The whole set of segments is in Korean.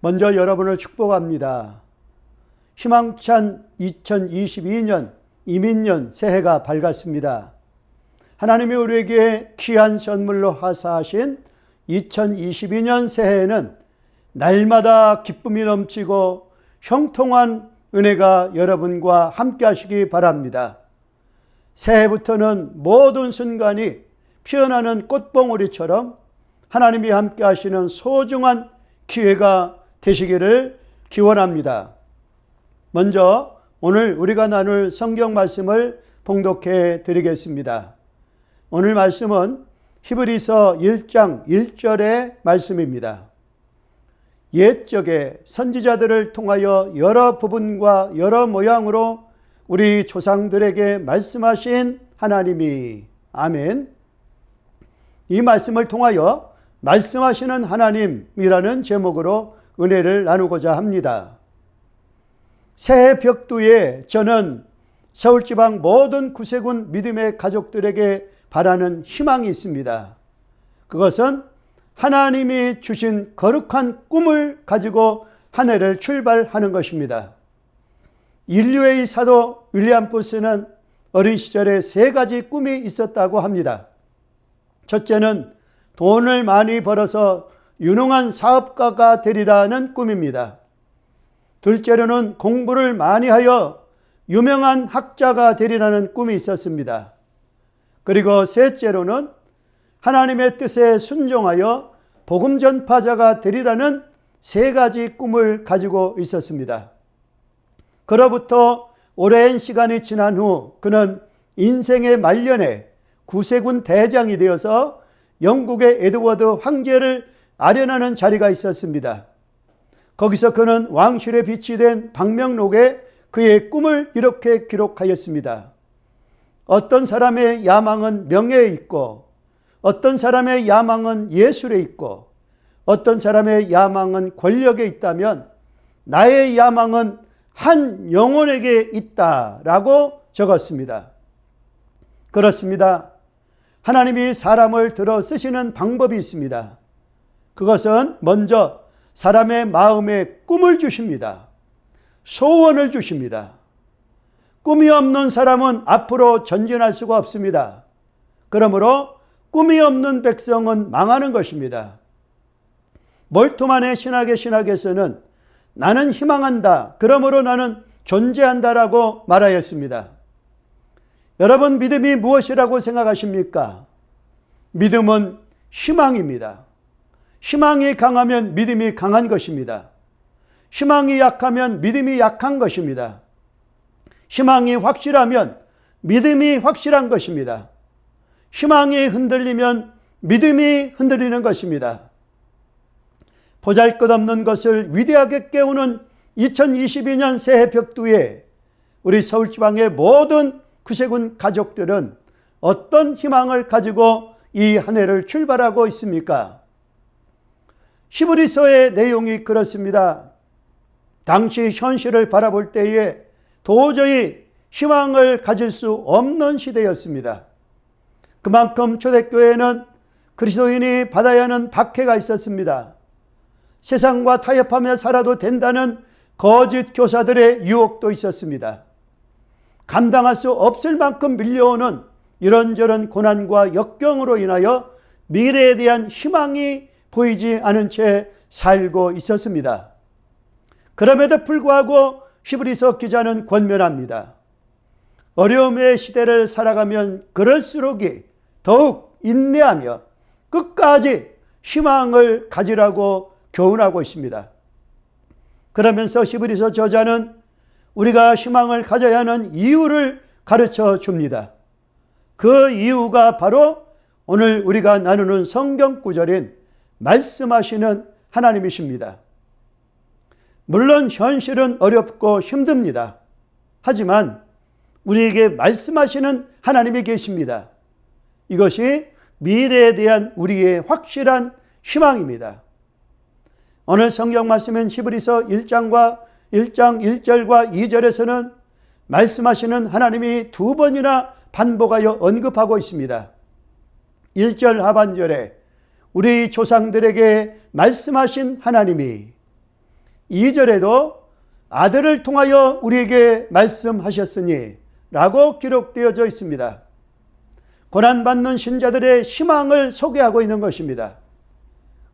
먼저 여러분을 축복합니다. 희망찬 2022년 이민년 새해가 밝았습니다. 하나님이 우리에게 귀한 선물로 하사하신 2022년 새해에는 날마다 기쁨이 넘치고 형통한 은혜가 여러분과 함께 하시기 바랍니다. 새해부터는 모든 순간이 피어나는 꽃봉오리처럼 하나님이 함께 하시는 소중한 기회가 되시기를 기원합니다. 먼저 오늘 우리가 나눌 성경 말씀을 봉독해 드리겠습니다. 오늘 말씀은 히브리서 1장 1절의 말씀입니다. 옛적에 선지자들을 통하여 여러 부분과 여러 모양으로 우리 조상들에게 말씀하신 하나님이 아멘. 이 말씀을 통하여 말씀하시는 하나님이라는 제목으로 은혜를 나누고자 합니다. 새해 벽두에 저는 서울지방 모든 구세군 믿음의 가족들에게 바라는 희망이 있습니다. 그것은 하나님이 주신 거룩한 꿈을 가지고 한 해를 출발하는 것입니다. 인류의 사도 윌리엄 포스는 어린 시절에 세 가지 꿈이 있었다고 합니다. 첫째는 돈을 많이 벌어서 유능한 사업가가 되리라는 꿈입니다. 둘째로는 공부를 많이 하여 유명한 학자가 되리라는 꿈이 있었습니다. 그리고 셋째로는 하나님의 뜻에 순종하여 복음 전파자가 되리라는 세 가지 꿈을 가지고 있었습니다. 그로부터 오랜 시간이 지난 후 그는 인생의 말년에 구세군 대장이 되어서 영국의 에드워드 황제를 아련하는 자리가 있었습니다. 거기서 그는 왕실에 비치된 방명록에 그의 꿈을 이렇게 기록하였습니다. 어떤 사람의 야망은 명예에 있고, 어떤 사람의 야망은 예술에 있고, 어떤 사람의 야망은 권력에 있다면, 나의 야망은 한 영혼에게 있다 라고 적었습니다. 그렇습니다. 하나님이 사람을 들어 쓰시는 방법이 있습니다. 그것은 먼저 사람의 마음에 꿈을 주십니다. 소원을 주십니다. 꿈이 없는 사람은 앞으로 전진할 수가 없습니다. 그러므로 꿈이 없는 백성은 망하는 것입니다. 몰토만의 신학의 신학에서는 나는 희망한다. 그러므로 나는 존재한다라고 말하였습니다. 여러분 믿음이 무엇이라고 생각하십니까? 믿음은 희망입니다. 희망이 강하면 믿음이 강한 것입니다. 희망이 약하면 믿음이 약한 것입니다. 희망이 확실하면 믿음이 확실한 것입니다. 희망이 흔들리면 믿음이 흔들리는 것입니다. 보잘 것 없는 것을 위대하게 깨우는 2022년 새해 벽두에 우리 서울지방의 모든 구세군 가족들은 어떤 희망을 가지고 이 한 해를 출발하고 있습니까? 히브리서의 내용이 그렇습니다. 당시 현실을 바라볼 때에 도저히 희망을 가질 수 없는 시대였습니다. 그만큼 초대교회는 그리스도인이 받아야 하는 박해가 있었습니다. 세상과 타협하며 살아도 된다는 거짓 교사들의 유혹도 있었습니다. 감당할 수 없을 만큼 밀려오는 이런저런 고난과 역경으로 인하여 미래에 대한 희망이 보이지 않은 채 살고 있었습니다. 그럼에도 불구하고 히브리서 기자는 권면합니다. 어려움의 시대를 살아가면 그럴수록이 더욱 인내하며 끝까지 희망을 가지라고 교훈하고 있습니다. 그러면서 히브리서 저자는 우리가 희망을 가져야 하는 이유를 가르쳐 줍니다. 그 이유가 바로 오늘 우리가 나누는 성경 구절인 말씀하시는 하나님이십니다. 물론 현실은 어렵고 힘듭니다. 하지만 우리에게 말씀하시는 하나님이 계십니다. 이것이 미래에 대한 우리의 확실한 희망입니다. 오늘 성경 말씀은 히브리서 1장과 1장 1절과 2절에서는 말씀하시는 하나님이 두 번이나 반복하여 언급하고 있습니다. 1절 하반절에 우리 조상들에게 말씀하신 하나님이 2절에도 아들을 통하여 우리에게 말씀하셨으니 라고 기록되어져 있습니다. 고난받는 신자들의 희망을 소개하고 있는 것입니다.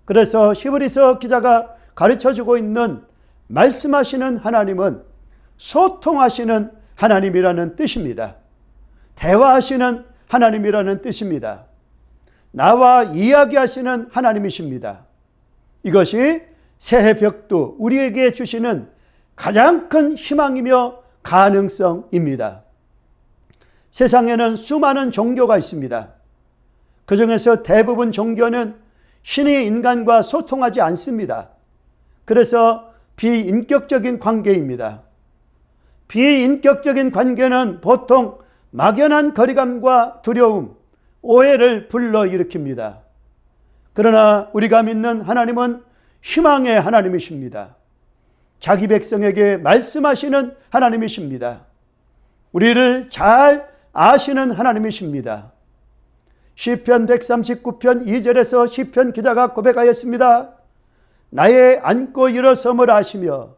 그래서 히브리서 기자가 가르쳐 주고 있는 말씀하시는 하나님은 소통하시는 하나님이라는 뜻입니다. 대화하시는 하나님이라는 뜻입니다. 나와 이야기하시는 하나님이십니다. 이것이 새해 벽도 우리에게 주시는 가장 큰 희망이며 가능성입니다. 세상에는 수많은 종교가 있습니다. 그 중에서 대부분 종교는 신이 인간과 소통하지 않습니다. 그래서 비인격적인 관계입니다. 비인격적인 관계는 보통 막연한 거리감과 두려움, 오해를 불러일으킵니다. 그러나 우리가 믿는 하나님은 희망의 하나님이십니다. 자기 백성에게 말씀하시는 하나님이십니다. 우리를 잘 아시는 하나님이십니다. 시편 139편 2절에서 시편 기자가 고백하였습니다. 나의 앉고 일어섬을 아시며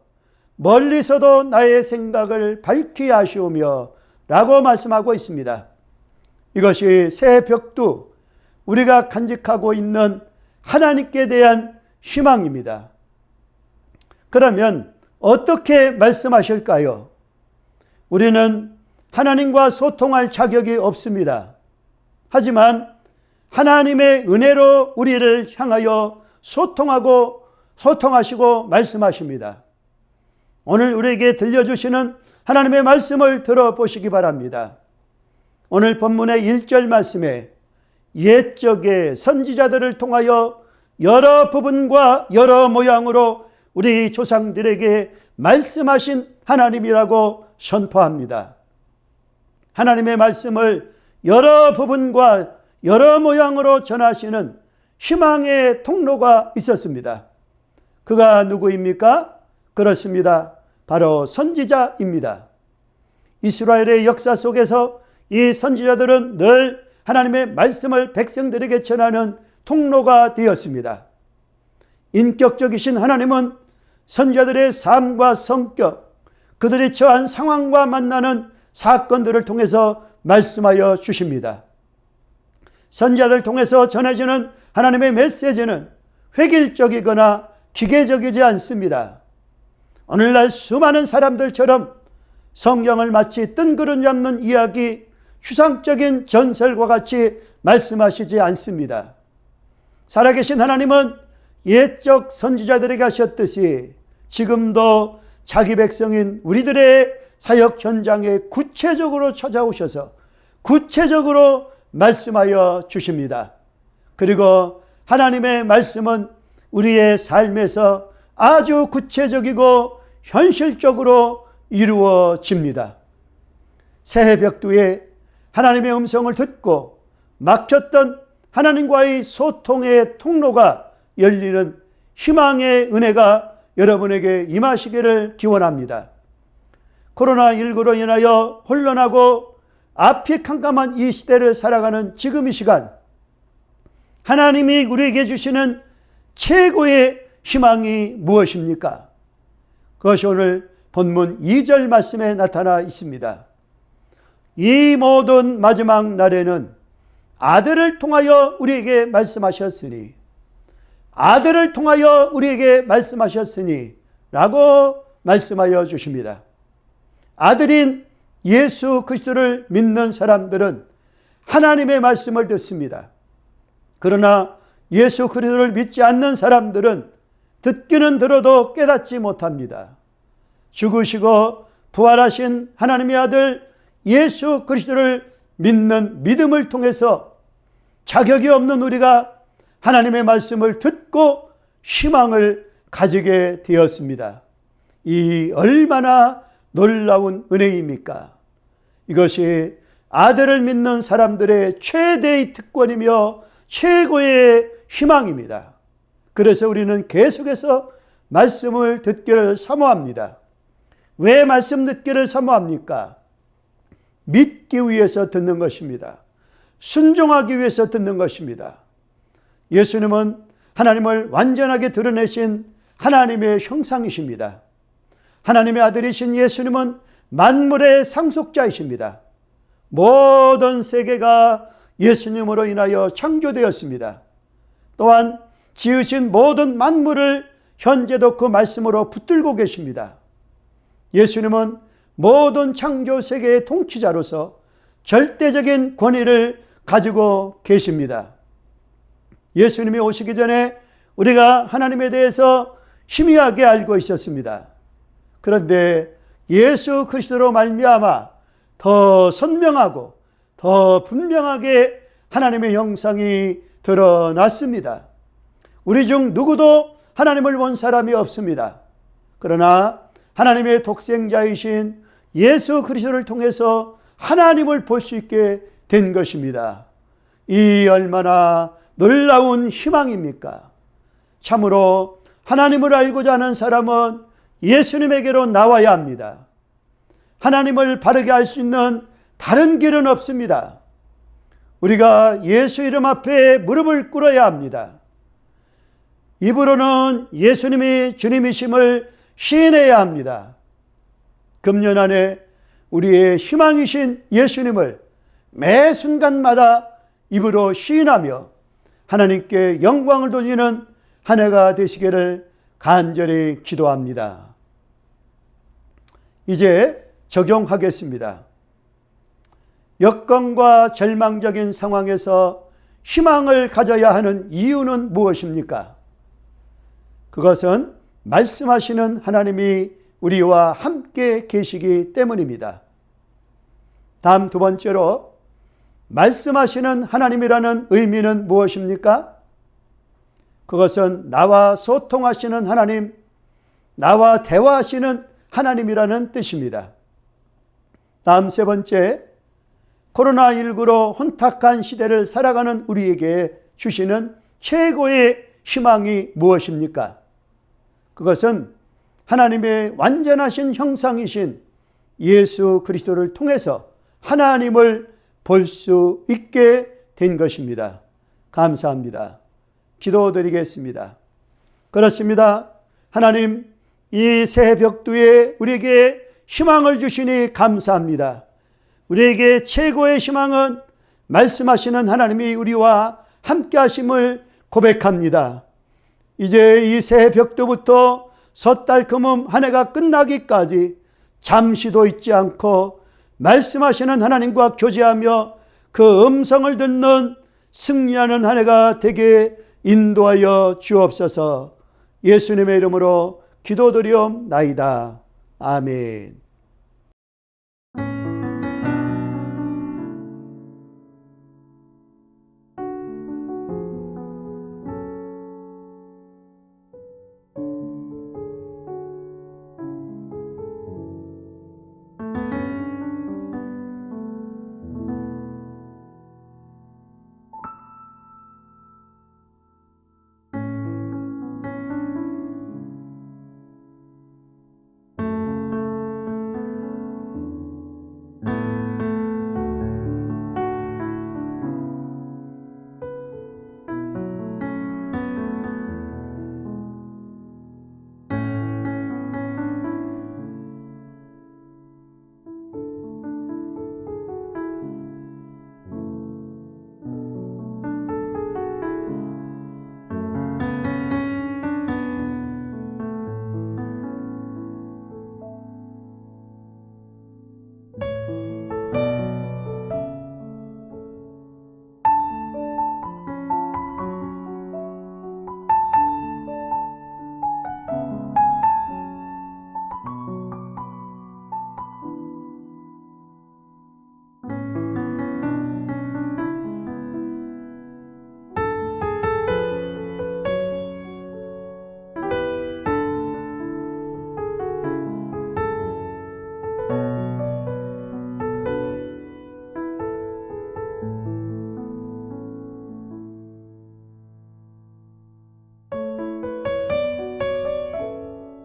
멀리서도 나의 생각을 밝히 아시오며 라고 말씀하고 있습니다. 이것이 새 벽두 우리가 간직하고 있는 하나님께 대한 희망입니다. 그러면 어떻게 말씀하실까요? 우리는 하나님과 소통할 자격이 없습니다. 하지만 하나님의 은혜로 우리를 향하여 소통하고 소통하시고 말씀하십니다. 오늘 우리에게 들려주시는 하나님의 말씀을 들어보시기 바랍니다. 오늘 본문의 1절 말씀에 옛적의 선지자들을 통하여 여러 부분과 여러 모양으로 우리 조상들에게 말씀하신 하나님이라고 선포합니다. 하나님의 말씀을 여러 부분과 여러 모양으로 전하시는 희망의 통로가 있었습니다. 그가 누구입니까? 그렇습니다. 바로 선지자입니다. 이스라엘의 역사 속에서 이 선지자들은 늘 하나님의 말씀을 백성들에게 전하는 통로가 되었습니다. 인격적이신 하나님은 선지자들의 삶과 성격, 그들이 처한 상황과 만나는 사건들을 통해서 말씀하여 주십니다. 선지자들 통해서 전해지는 하나님의 메시지는 획일적이거나 기계적이지 않습니다. 오늘날 수많은 사람들처럼 성경을 마치 뜬구름 잡는 이야기, 추상적인 전설과 같이 말씀하시지 않습니다. 살아계신 하나님은 옛적 선지자들에게 하셨듯이 지금도 자기 백성인 우리들의 사역 현장에 구체적으로 찾아오셔서 구체적으로 말씀하여 주십니다. 그리고 하나님의 말씀은 우리의 삶에서 아주 구체적이고 현실적으로 이루어집니다. 새해 벽두에 하나님의 음성을 듣고 막혔던 하나님과의 소통의 통로가 열리는 희망의 은혜가 여러분에게 임하시기를 기원합니다. 코로나19로 인하여 혼란하고 앞이 캄캄한 이 시대를 살아가는 지금 이 시간, 하나님이 우리에게 주시는 최고의 희망이 무엇입니까? 그것이 오늘 본문 2절 말씀에 나타나 있습니다. 이 모든 마지막 날에는 아들을 통하여 우리에게 말씀하셨으니 아들을 통하여 우리에게 말씀하셨으니 라고 말씀하여 주십니다. 아들인 예수 그리스도를 믿는 사람들은 하나님의 말씀을 듣습니다. 그러나 예수 그리스도를 믿지 않는 사람들은 듣기는 들어도 깨닫지 못합니다. 죽으시고 부활하신 하나님의 아들 예수 그리스도를 믿는 믿음을 통해서 자격이 없는 우리가 하나님의 말씀을 듣고 희망을 가지게 되었습니다. 이 얼마나 놀라운 은혜입니까? 이것이 아들을 믿는 사람들의 최대의 특권이며 최고의 희망입니다. 그래서 우리는 계속해서 말씀을 듣기를 사모합니다. 왜 말씀 듣기를 사모합니까? 믿기 위해서 듣는 것입니다. 순종하기 위해서 듣는 것입니다. 예수님은 하나님을 완전하게 드러내신 하나님의 형상이십니다. 하나님의 아들이신 예수님은 만물의 상속자이십니다. 모든 세계가 예수님으로 인하여 창조되었습니다. 또한 지으신 모든 만물을 현재도 그 말씀으로 붙들고 계십니다. 예수님은 모든 창조 세계의 통치자로서 절대적인 권위를 가지고 계십니다. 예수님이 오시기 전에 우리가 하나님에 대해서 희미하게 알고 있었습니다. 그런데 예수 그리스도로 말미암아 더 선명하고 더 분명하게 하나님의 형상이 드러났습니다. 우리 중 누구도 하나님을 본 사람이 없습니다. 그러나 하나님의 독생자이신 예수 그리스도를 통해서 하나님을 볼 수 있게 된 것입니다. 이 얼마나 놀라운 희망입니까? 참으로 하나님을 알고자 하는 사람은 예수님에게로 나와야 합니다. 하나님을 바르게 알 수 있는 다른 길은 없습니다. 우리가 예수 이름 앞에 무릎을 꿇어야 합니다. 입으로는 예수님이 주님이심을 시인해야 합니다. 금년 안에 우리의 희망이신 예수님을 매 순간마다 입으로 시인하며 하나님께 영광을 돌리는 한 해가 되시기를 간절히 기도합니다. 이제 적용하겠습니다. 여건과 절망적인 상황에서 희망을 가져야 하는 이유는 무엇입니까? 그것은 말씀하시는 하나님이 우리와 함께 계시기 때문입니다. 다음 두 번째로 말씀하시는 하나님이라는 의미는 무엇입니까? 그것은 나와 소통하시는 하나님, 나와 대화하시는 하나님이라는 뜻입니다. 다음 세 번째, 코로나19로 혼탁한 시대를 살아가는 우리에게 주시는 최고의 희망이 무엇입니까? 그것은 하나님의 완전하신 형상이신 예수 그리스도를 통해서 하나님을 볼 수 있게 된 것입니다. 감사합니다. 기도드리겠습니다. 그렇습니다. 하나님, 이 새벽두에 우리에게 희망을 주시니 감사합니다. 우리에게 최고의 희망은 말씀하시는 하나님이 우리와 함께 하심을 고백합니다. 이제 이 새벽도부터 섣달 금음 한 해가 끝나기까지 잠시도 잊지 않고 말씀하시는 하나님과 교제하며 그 음성을 듣는 승리하는 한 해가 되게 인도하여 주옵소서 예수님의 이름으로 기도드리옵나이다. 아멘.